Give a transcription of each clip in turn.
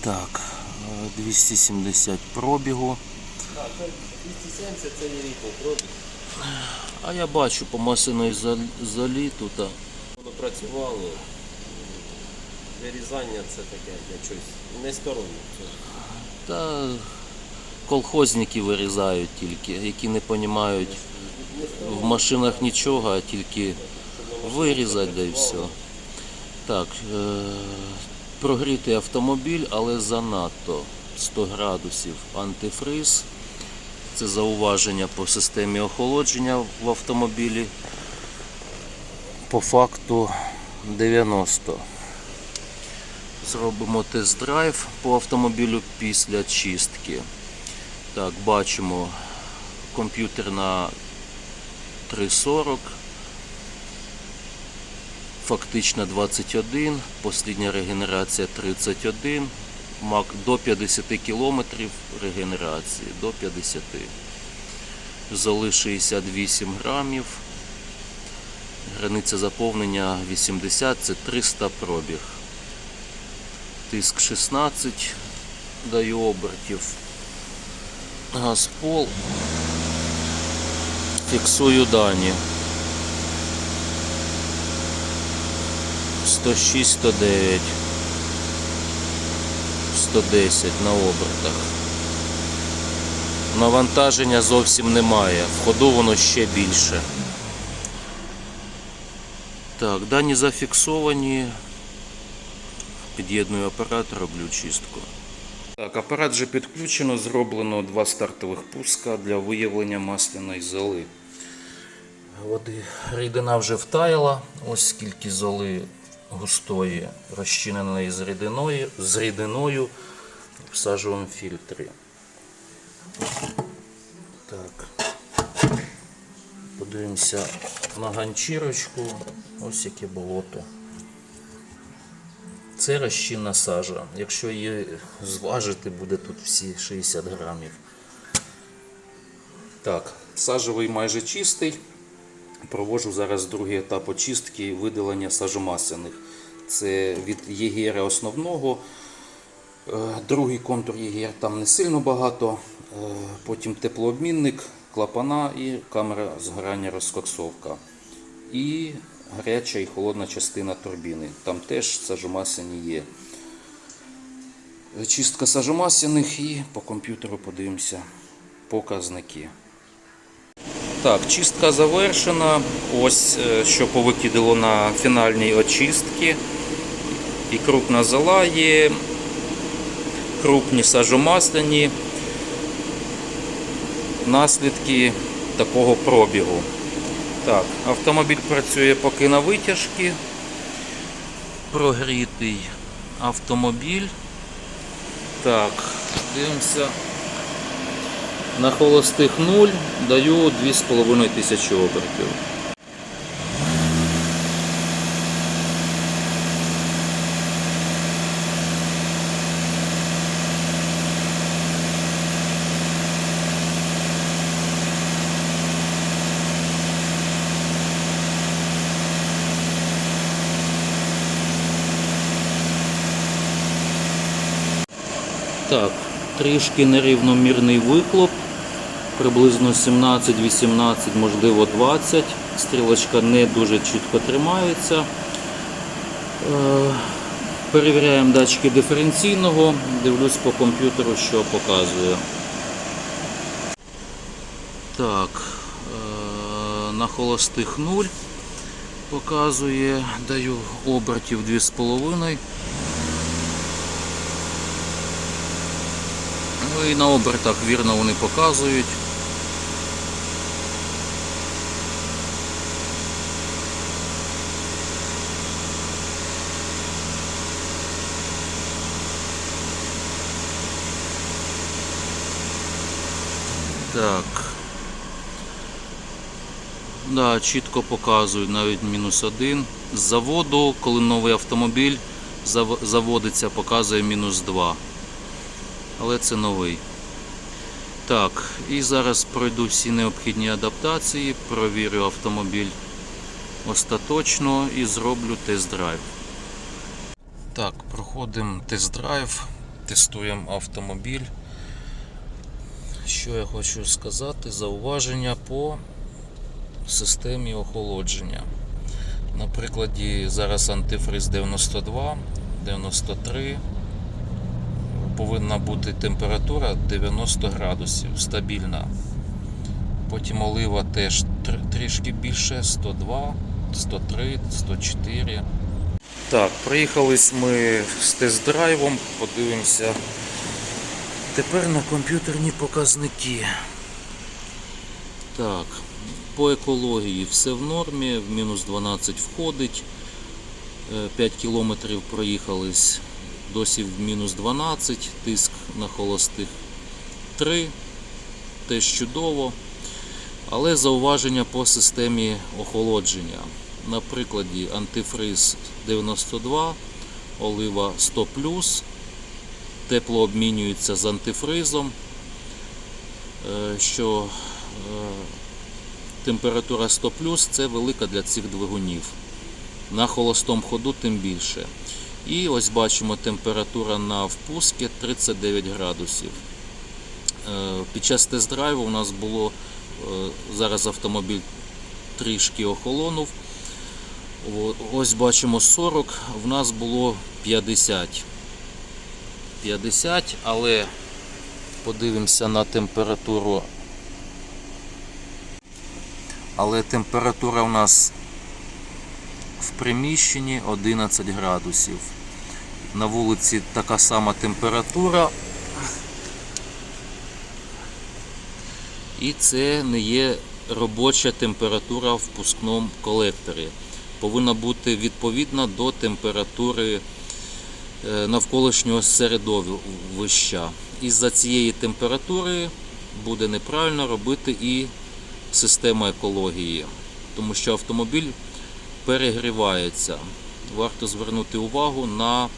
Так, е, 270 пробігу. Так, це 270 це є рік пробіг. А я бачу по масляної зал- золі тут. Воно працювало. Вирізання це таке для чогось не стороннє. Та колхозники вирізають тільки, які не розуміють в машинах нічого, а тільки вирізати да і все. Так, прогрітий автомобіль, але занадто 100 градусів антифриз. Це зауваження по системі охолодження в автомобілі. По факту 90. Зробимо тест-драйв по автомобілю після чистки. Так, бачимо комп'ютер на 340, фактично 21, послідня регенерація 31, мак до 50 км регенерації, до 50. Золи 68 грамів. Границя заповнення 80, це 300 пробіг. Тиск 16 даю обертів. Газпол. Фіксую дані. 106, 109, 110 на обертах. Навантаження зовсім немає. В ходу воно ще більше. Так, дані зафіксовані. Під'єдную апарат, роблю чистку. Так, апарат вже підключено, зроблено два стартових пуска для виявлення масляної золи. Води рідина вже втаяла, ось скільки золи густої розчиненої з рідиною, з рідиною в сажовому фільтрі. Так. Подивимося на ганчірочку. Ось яке болото. Це розчинна сажа. Якщо її зважити, буде тут всі 60 грамів. Так, сажевий майже чистий. Проводжу зараз другий етап очистки видалення сажомасляних. Це від єгера основного. Е, Другий контур єгер там не сильно багато. Е, Потім теплообмінник, клапана і камера згорання розкоксовка. І гаряча і холодна частина турбіни. Там теж сажомасляні є. Чистка сажомасляних і по комп'ютеру подивимося показники. Так, чистка завершена. Ось е, що повикидало на фінальній очистці. І крупна зола є, крупні сажомасляні наслідки такого пробігу. Так, автомобіль працює поки на витяжки. Прогрітий автомобіль. Так, дивимося. На холостих 0 даю 2,5 тисячі обертів. Так, трішки нерівномірний вихлоп, приблизно 17-18, можливо 20. Стрілочка не дуже чітко тримається. Е, Перевіряємо датчики диференційного, дивлюсь по комп'ютеру, що показує. Так, е, на холостих 0 показує, даю обертів 2,5. Ну і на обертах вірно вони показують. Так. Да, чітко показують навіть мінус один. З заводу, коли новий автомобіль зав- заводиться, показує мінус 2 але це новий. Так, і зараз пройду всі необхідні адаптації, провірю автомобіль остаточно і зроблю тест-драйв. Так, проходимо тест-драйв Тестуємо автомобіль. Що я хочу сказати? Зауваження по системі охолодження. На прикладі зараз антифриз 92, 93. Повинна бути температура 90 градусів, стабільна. Потім олива теж трішки більше 102, 103, 104. Так, приїхались ми з тест-драйвом, подивимося тепер на комп'ютерні показники. Так, по екології все в нормі, в мінус 12 входить. Е, 5 кілометрів проїхались, досі в мінус 12, тиск на холостих 3, теж чудово. Але зауваження по системі охолодження. На прикладі антифриз 92, олива 100 тепло обмінюється з антифризом, е, що е, температура 100 це велика для цих двигунів. На холостому ходу тим більше. І ось бачимо температура на впуску 39 градусів. Е, Під час тест-драйву у нас було зараз автомобіль трішки охолонув. Ось бачимо 40, в нас було 50. 50, але подивимося на температуру. Але температура у нас в приміщенні 11 градусів. На вулиці така сама температура. І це не є робоча температура в впускному колекторі. Повинна бути відповідна до температури навколишнього середовища. Із-за цієї температури буде неправильно робити і система екології, тому що автомобіль перегрівається. Варто звернути увагу на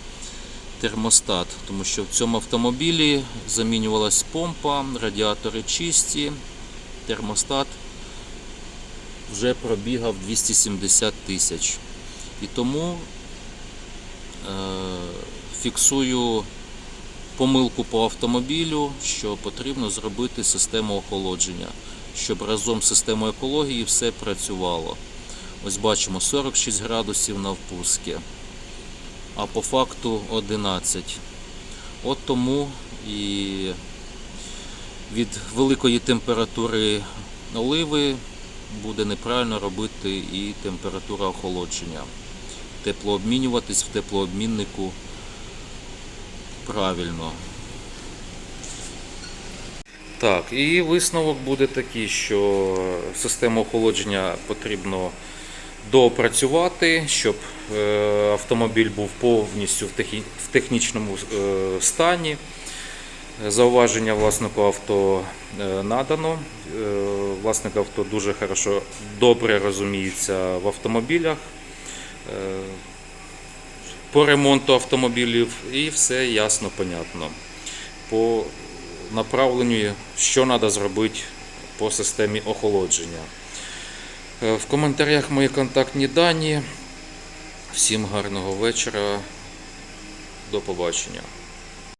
термостат, тому що в цьому автомобілі замінювалась помпа, радіатори чисті, термостат вже пробігав 270 тисяч. І тому е, фіксую помилку по автомобілю, що потрібно зробити систему охолодження, щоб разом з системою екології все працювало. Ось бачимо 46 градусів на впуску, а по факту 11. От тому і від великої температури оливи буде неправильно робити і температура охолодження. Теплообмінюватись в теплообміннику правильно. Так, і висновок буде такий, що систему охолодження потрібно доопрацювати, щоб е, автомобіль був повністю в технічному е, стані. Зауваження власнику авто е, надано. Власник авто дуже хорошо, добре розуміється в автомобілях. По ремонту автомобілів і все ясно, понятно. По направленню, що треба зробити по системі охолодження. Е, В коментарях мої контактні дані. Всім гарного вечора. До побачення.